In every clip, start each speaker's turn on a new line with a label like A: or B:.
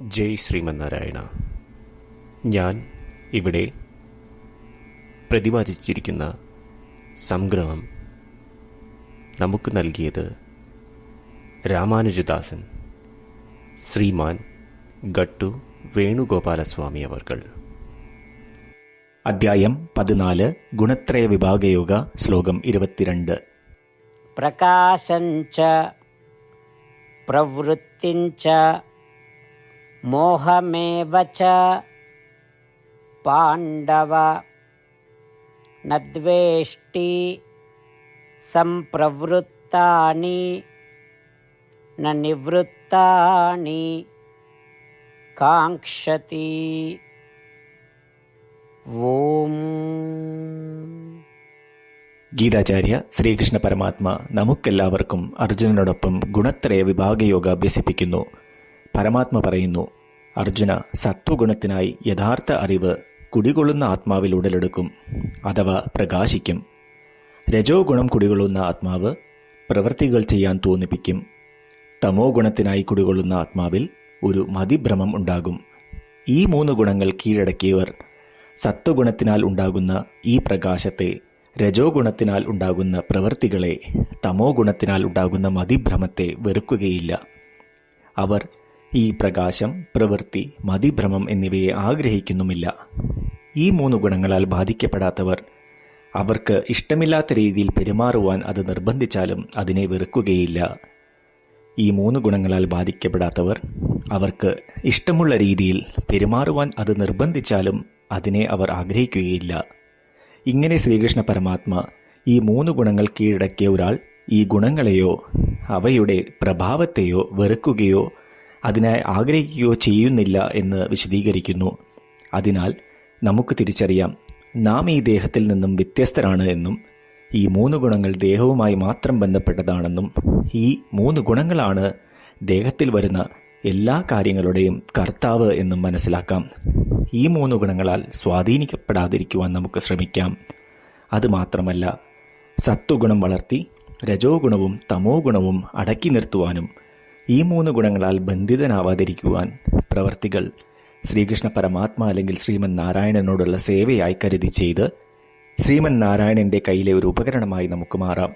A: ജയ് ശ്രീമന്നാരായണ. ഞാൻ ഇവിടെ പ്രതിപാദിച്ചിരിക്കുന്ന സംഗ്രഹം നമുക്ക് നൽകിയത് രാമാനുജദാസൻ ശ്രീമാൻ ഗട്ടു വേണുഗോപാലസ്വാമി അവർകൾ.
B: അധ്യായം പതിനാല് ഗുണത്രയ വിഭാഗയോഗ ശ്ലോകം ഇരുപത്തിരണ്ട്.
C: പ്രകാശഞ്ച പ്രവൃത്തിഞ്ച మోహమేవ చ పాండవ నద్వేష్టి సంప్రవృత్తాని నివృత్తాని కాంక్షతి ఓం
B: ഗീതാചാര്യ ശ്രീകൃഷ്ണ പരമാത്മ നമുക്കെല്ലാവർക്കും അർജുനനോടൊപ്പം ഗുണത്രയ വിഭാഗയോഗ അഭ്യസിപ്പിക്കുന്നു പരമാത്മ പറയുന്നു. അർജുന സത്വഗുണത്തിനായി യഥാർത്ഥ അറിവ് കുടികൊള്ളുന്ന ആത്മാവിൽ ഉടലെടുക്കും അഥവാ പ്രകാശിക്കും. രജോ ഗുണം കുടികൊള്ളുന്ന ആത്മാവ് പ്രവൃത്തികൾ ചെയ്യാൻ തോന്നിപ്പിക്കും. തമോ ഗുണത്തിനായി കുടികൊള്ളുന്ന ആത്മാവിൽ ഒരു മതിഭ്രമം ഉണ്ടാകും. ഈ മൂന്ന് ഗുണങ്ങൾ കീഴടക്കിയവർ സത്വഗുണത്തിനാൽ ഉണ്ടാകുന്ന ഈ പ്രകാശത്തെ രജോ ഗുണത്തിനാൽ ഉണ്ടാകുന്ന പ്രവൃത്തികളെ തമോ ഗുണത്തിനാൽ ഉണ്ടാകുന്ന മതിഭ്രമത്തെ വെറുക്കുകയില്ല. അവർ ഈ പ്രകാശം പ്രവൃത്തി മതിഭ്രമം എന്നിവയെ ആഗ്രഹിക്കുന്നുമില്ല. ഈ മൂന്ന് ഗുണങ്ങളാൽ ബാധിക്കപ്പെടാത്തവർ അവർക്ക് ഇഷ്ടമില്ലാത്ത രീതിയിൽ പെരുമാറുവാൻ അത് നിർബന്ധിച്ചാലും അതിനെ വെറുക്കുകയില്ല. ഈ മൂന്ന് ഗുണങ്ങളാൽ ബാധിക്കപ്പെടാത്തവർ അവർക്ക് ഇഷ്ടമുള്ള രീതിയിൽ പെരുമാറുവാൻ അത് നിർബന്ധിച്ചാലും അതിനെ അവർ ആഗ്രഹിക്കുകയില്ല. ഇങ്ങനെ ശ്രീകൃഷ്ണ പരമാത്മ ഈ മൂന്ന് ഗുണങ്ങൾ കീഴടക്കിയ ഒരാൾ ഈ ഗുണങ്ങളെയോ അവയുടെ പ്രഭാവത്തെയോ വെറുക്കുകയോ അതിനായി ആഗ്രഹിക്കുകയോ ചെയ്യുന്നില്ല എന്ന് വിശദീകരിക്കുന്നു. അതിനാൽ നമുക്ക് തിരിച്ചറിയാം നാം ഈ ദേഹത്തിൽ നിന്നും വ്യത്യസ്തരാണ് എന്നും ഈ മൂന്ന് ഗുണങ്ങൾ ദേഹവുമായി മാത്രം ബന്ധപ്പെട്ടതാണെന്നും ഈ മൂന്ന് ഗുണങ്ങളാണ് ദേഹത്തിൽ വരുന്ന എല്ലാ കാര്യങ്ങളുടെയും കർത്താവ് എന്നും മനസ്സിലാക്കാം. ഈ മൂന്ന് ഗുണങ്ങളാൽ സ്വാധീനിക്കപ്പെടാതിരിക്കുവാൻ നമുക്ക് ശ്രമിക്കാം. അതുമാത്രമല്ല സത്വഗുണം വളർത്തി രജോ ഗുണവും തമോ ഗുണവും അടക്കി നിർത്തുവാനും ഈ മൂന്ന് ഗുണങ്ങളാൽ ബന്ധിതനാവാതിരിക്കുവാൻ പ്രവർത്തികൾ ശ്രീകൃഷ്ണ പരമാത്മ അല്ലെങ്കിൽ ശ്രീമൻ നാരായണനോടുള്ള സേവയായി കരുതി ചെയ്ത് ശ്രീമൻ നാരായണന്റെ കയ്യിലെ ഒരു ഉപകരണമായി നമുക്ക് മാറാം.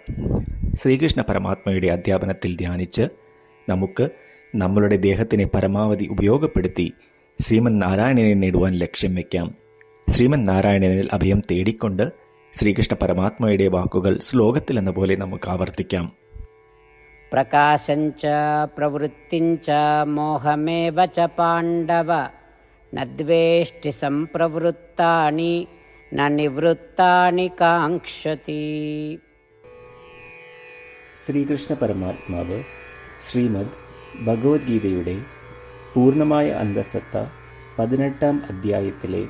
B: ശ്രീകൃഷ്ണ പരമാത്മയുടെ അധ്യാപനത്തിൽ ധ്യാനിച്ച് നമുക്ക് നമ്മളുടെ ദേഹത്തിനെ പരമാവധി ഉപയോഗപ്പെടുത്തി ശ്രീമൻ നാരായണനെ നേടുവാൻ ലക്ഷ്യം വയ്ക്കാം ശ്രീമൻ നാരായണനിൽ അഭയം തേടിക്കൊണ്ട് ശ്രീകൃഷ്ണ പരമാത്മയുടെ വാക്കുകൾ ശ്ലോകത്തിലെന്ന പോലെ നമുക്ക് ആവർത്തിക്കാം.
C: प्रकाशञ्च प्रवृत्तिञ्च मोहमेव च पाण्डव न द्वेष्टि सम्प्रवृत्तानि न निवृत्तानि काङ्क्षति
B: ശ്രീകൃഷ്ണ പരമാത്മാവ് ശ്രീമദ് ഭഗവത്ഗീതയുടെ പൂർണ്ണമായ അന്തസത്ത പതിനെട്ടാം അധ്യായത്തിലെ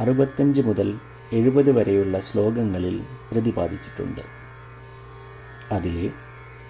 B: അറുപത്തഞ്ച് മുതൽ എഴുപത് വരെയുള്ള ശ്ലോകങ്ങളിൽ പ്രതിപാദിച്ചിട്ടുണ്ട് അതിലെ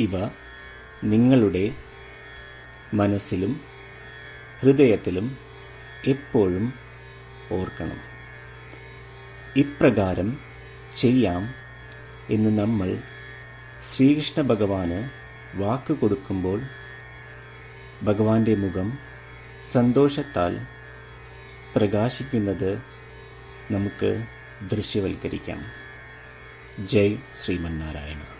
B: ഇവ നിങ്ങളുടെ മനസ്സിലും ഹൃദയത്തിലും എപ്പോഴും ഓർക്കണം. ഇപ്രകാരം ചെയ്യാം എന്ന് നമ്മൾ ശ്രീകൃഷ്ണ ഭഗവാന് വാക്ക് കൊടുക്കുമ്പോൾ ഭഗവാന്റെ മുഖം സന്തോഷത്താൽ പ്രകാശിക്കുന്നത് നമുക്ക് ദൃശ്യവൽക്കരിക്കാം. ജയ് ശ്രീമന്നാരായണ.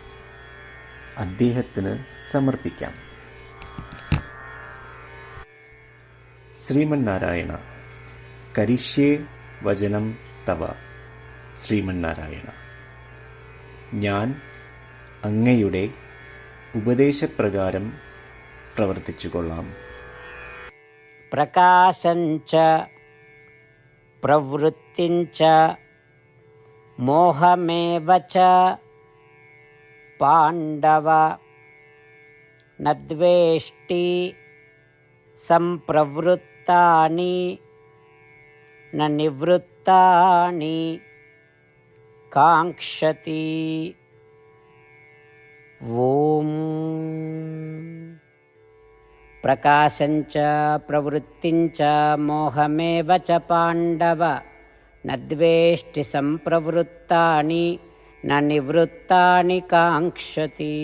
B: അദ്ദേഹത്തിന് സമർപ്പിക്കാം. ശ്രീമന്നാരായണ കരിഷ്യേ വചനം തവ. ശ്രീമന്നാരായണ ഞാൻ അങ്ങയുടെ ഉപദേശപ്രകാരം പ്രവർത്തിച്ചുകൊള്ളാം.
C: പ്രകാശം പ്രവൃത്തിഞ്ച മോഹമേവ ച पाण्डव न द्वेष्टि सम्प्रवृत्तानि न निवृत्तानि काङ्क्षति ॐ प्रकाशञ्च प्रवृत्तिञ्च मोहमेव च पाण्डव न द्वेष्टि सम्प्रवृत्तानि न निवृत्तानि काङ्क्षति